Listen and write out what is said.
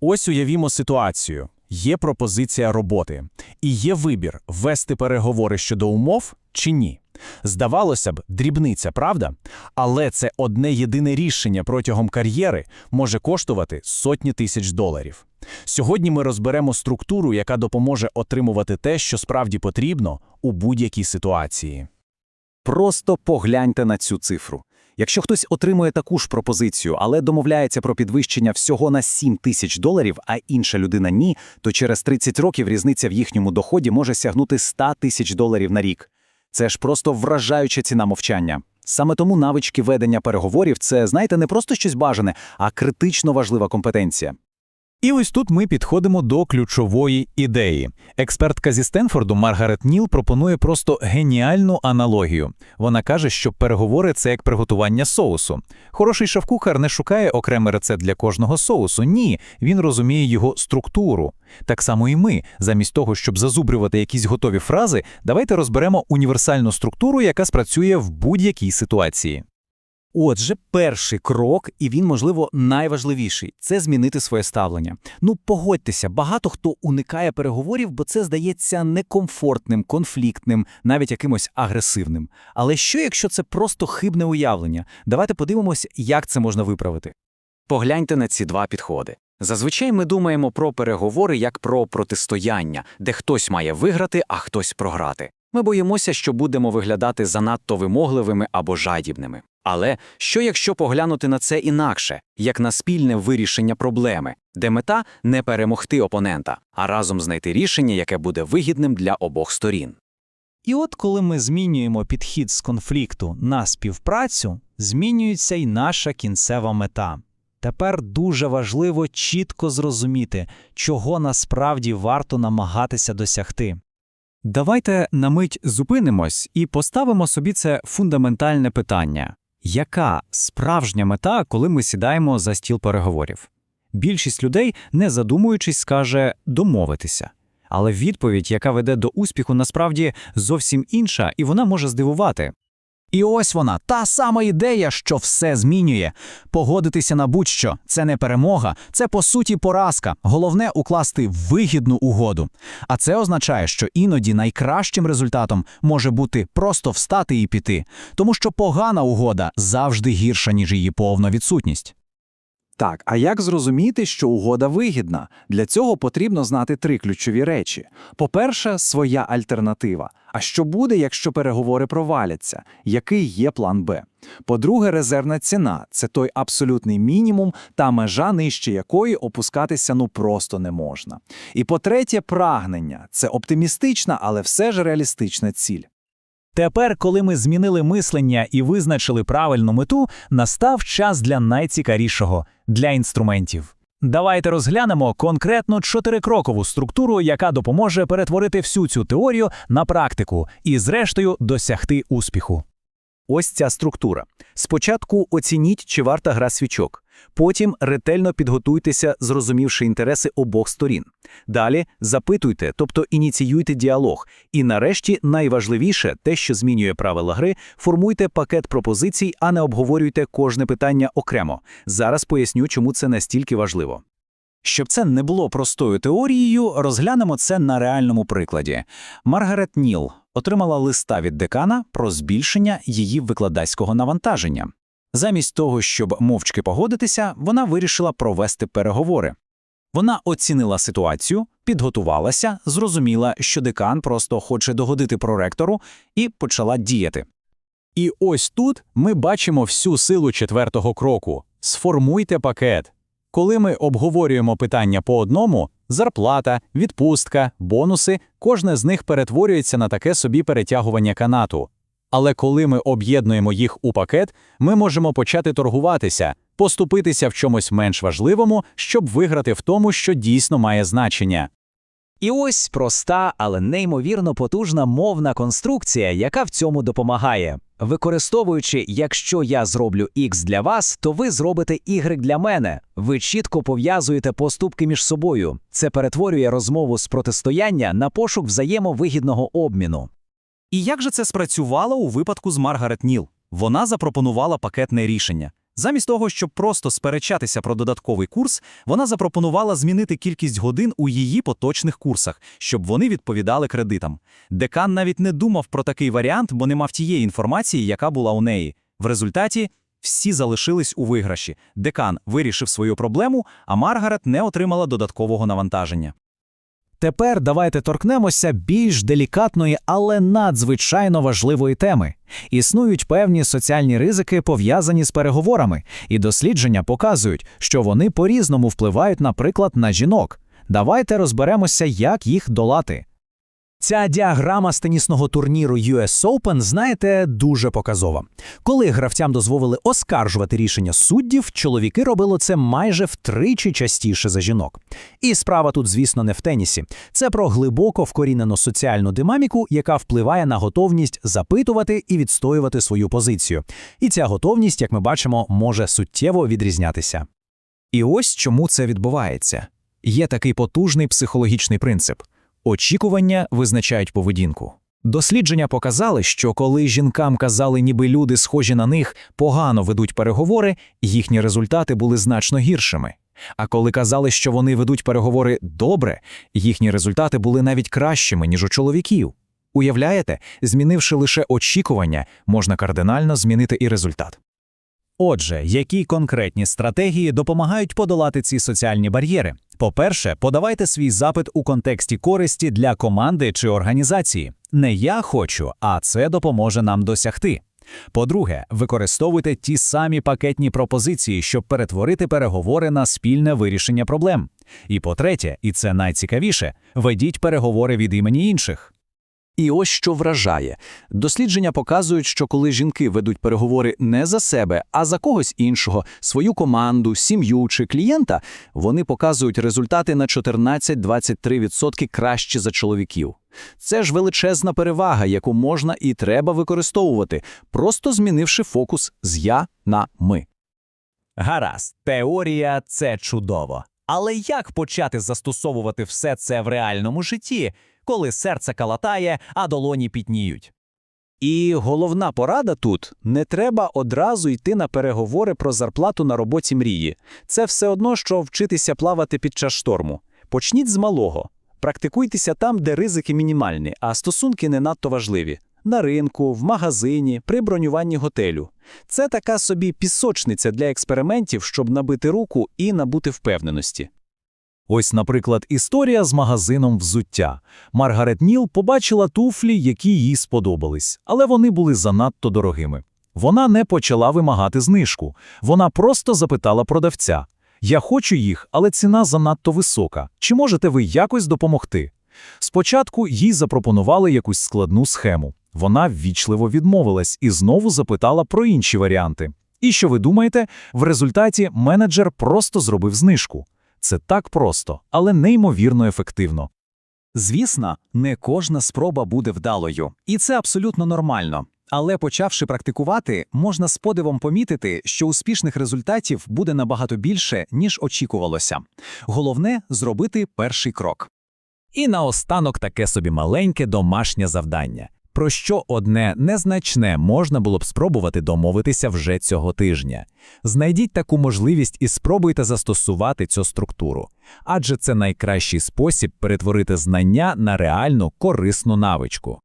Ось уявімо ситуацію. Є пропозиція роботи. І є вибір – вести переговори щодо умов чи ні. Здавалося б, дрібниця, правда? Але це одне єдине рішення протягом кар'єри може коштувати сотні тисяч доларів. Сьогодні ми розберемо структуру, яка допоможе отримувати те, що справді потрібно у будь-якій ситуації. Просто погляньте на цю цифру. Якщо хтось отримує таку ж пропозицію, але домовляється про підвищення всього на 7 тисяч доларів, а інша людина ні, то через 30 років різниця в їхньому доході може сягнути 100 тисяч доларів на рік. Це ж просто вражаюча ціна мовчання. Саме тому навички ведення переговорів це, знаєте, не просто щось бажане, а критично важлива компетенція. І ось тут ми підходимо до ключової ідеї. Експертка зі Стенфорду Маргарет Ніл пропонує просто геніальну аналогію. Вона каже, що переговори це як приготування соусу. Хороший шеф-кухар не шукає окремий рецепт для кожного соусу. Ні, він розуміє його структуру. Так само і ми, замість того, щоб зазубрювати якісь готові фрази, давайте розберемо універсальну структуру, яка спрацює в будь-якій ситуації. Отже, перший крок, і він, можливо, найважливіший це змінити своє ставлення. Ну, погодьтеся, багато хто уникає переговорів, бо це здається некомфортним, конфліктним, навіть якимось агресивним. Але що, якщо це просто хибне уявлення? Давайте подивимось, як це можна виправити. Погляньте на ці два підходи. Зазвичай ми думаємо про переговори як про протистояння, де хтось має виграти, а хтось програти. Ми боїмося, що будемо виглядати занадто вимогливими або жадібними. Але що якщо поглянути на це інакше, як на спільне вирішення проблеми, де мета не перемогти опонента, а разом знайти рішення, яке буде вигідним для обох сторін? І от коли ми змінюємо підхід з конфлікту на співпрацю, змінюється й наша кінцева мета. Тепер дуже важливо чітко зрозуміти, чого насправді варто намагатися досягти. Давайте на мить зупинимось і поставимо собі це фундаментальне питання. Яка справжня мета, коли ми сідаємо за стіл переговорів? Більшість людей, не задумуючись, скаже домовитися. Але відповідь, яка веде до успіху, насправді зовсім інша, і вона може здивувати. І ось вона, та сама ідея, що все змінює. Погодитися на будь-що – це не перемога, це по суті поразка. Головне укласти вигідну угоду. А це означає, що іноді найкращим результатом може бути просто встати і піти, тому що погана угода завжди гірша, ніж її повна відсутність. Так, а як зрозуміти, що угода вигідна? Для цього потрібно знати три ключові речі. По-перше, своя альтернатива. А що буде, якщо переговори проваляться? Який є план Б? По-друге, резервна ціна це той абсолютний мінімум та межа, нижче якої опускатися ну просто не можна. І по-третє, прагнення це оптимістична, але все ж реалістична ціль. Тепер, коли ми змінили мислення і визначили правильну мету, настав час для найцікавішого – для інструментів. Давайте розглянемо конкретно чотирикрокову структуру, яка допоможе перетворити всю цю теорію на практику і, зрештою, досягти успіху. Ось ця структура. Спочатку оцініть, чи варта гра свічок. Потім ретельно підготуйтеся, зрозумівши інтереси обох сторін. Далі запитуйте, тобто ініціюйте діалог. І нарешті, найважливіше, те, що змінює правила гри, формуйте пакет пропозицій, а не обговорюйте кожне питання окремо. Зараз поясню, чому це настільки важливо. Щоб це не було простою теорією, розглянемо це на реальному прикладі. Маргарет Ніл отримала листа від декана про збільшення її викладацького навантаження. Замість того, щоб мовчки погодитися, вона вирішила провести переговори. Вона оцінила ситуацію, підготувалася, зрозуміла, що декан просто хоче догодити проректору, і почала діяти. І ось тут ми бачимо всю силу четвертого кроку. Сформуйте пакет. Коли ми обговорюємо питання по одному – зарплата, відпустка, бонуси – кожне з них перетворюється на таке собі перетягування канату. Але коли ми об'єднуємо їх у пакет, ми можемо почати торгуватися, поступитися в чомусь менш важливому, щоб виграти в тому, що дійсно має значення. І ось проста, але неймовірно потужна мовна конструкція, яка в цьому допомагає. Використовуючи, якщо я зроблю X для вас, то ви зробите Y для мене. Ви чітко пов'язуєте поступки між собою. Це перетворює розмову з протистояння на пошук взаємовигідного обміну. І як же це спрацювало у випадку з Маргарет Ніл? Вона запропонувала пакетне рішення. Замість того, щоб просто сперечатися про додатковий курс, вона запропонувала змінити кількість годин у її поточних курсах, щоб вони відповідали кредитам. Декан навіть не думав про такий варіант, бо не мав тієї інформації, яка була у неї. В результаті всі залишились у виграші. Декан вирішив свою проблему, а Маргарет не отримала додаткового навантаження. Тепер давайте торкнемося більш делікатної, але надзвичайно важливої теми. Існують певні соціальні ризики, пов'язані з переговорами, і дослідження показують, що вони по-різному впливають, наприклад, на жінок. Давайте розберемося, як їх долати. Ця діаграма з тенісного турніру US Open, знаєте, дуже показова. Коли гравцям дозволили оскаржувати рішення суддів, чоловіки робили це майже втричі частіше за жінок. І справа тут, звісно, не в тенісі. Це про глибоко вкорінену соціальну динаміку, яка впливає на готовність запитувати і відстоювати свою позицію. І ця готовність, як ми бачимо, може суттєво відрізнятися. І ось чому це відбувається. Є такий потужний психологічний принцип. Очікування визначають поведінку. Дослідження показали, що коли жінкам казали, ніби люди, схожі на них, погано ведуть переговори, їхні результати були значно гіршими. А коли казали, що вони ведуть переговори добре, їхні результати були навіть кращими, ніж у чоловіків. Уявляєте, змінивши лише очікування, можна кардинально змінити і результат. Отже, які конкретні стратегії допомагають подолати ці соціальні бар'єри? По-перше, подавайте свій запит у контексті користі для команди чи організації. Не я хочу, а це допоможе нам досягти. По-друге, використовуйте ті самі пакетні пропозиції, щоб перетворити переговори на спільне вирішення проблем. І по-третє, і це найцікавіше, ведіть переговори від імені інших. І ось що вражає. Дослідження показують, що коли жінки ведуть переговори не за себе, а за когось іншого, свою команду, сім'ю чи клієнта, вони показують результати на 14-23% кращі за чоловіків. Це ж величезна перевага, яку можна і треба використовувати, просто змінивши фокус з я на ми. Гаразд, теорія це чудово. Але як почати застосовувати все це в реальному житті, коли серце калатає, а долоні пітніють? І головна порада тут не треба одразу йти на переговори про зарплату на роботі мрії. Це все одно, що вчитися плавати під час шторму. Почніть з малого. Практикуйтеся там, де ризики мінімальні, а стосунки не надто важливі. На ринку, в магазині, при бронюванні готелю. Це така собі пісочниця для експериментів, щоб набити руку і набути впевненості. Ось, наприклад, історія з магазином взуття. Маргарет Ніл побачила туфлі, які їй сподобались, але вони були занадто дорогими. Вона не почала вимагати знижку. Вона просто запитала продавця: Я хочу їх, але ціна занадто висока. Чи можете ви якось допомогти? Спочатку їй запропонували якусь складну схему. Вона ввічливо відмовилась і знову запитала про інші варіанти. І що ви думаєте, в результаті менеджер просто зробив знижку. Це так просто, але неймовірно ефективно. Звісно, не кожна спроба буде вдалою, і це абсолютно нормально. Але почавши практикувати, можна з подивом помітити, що успішних результатів буде набагато більше, ніж очікувалося. Головне зробити перший крок. І наостанок таке собі маленьке домашнє завдання. Про що одне незначне можна було б спробувати домовитися вже цього тижня. Знайдіть таку можливість і спробуйте застосувати цю структуру. Адже це найкращий спосіб перетворити знання на реальну корисну навичку.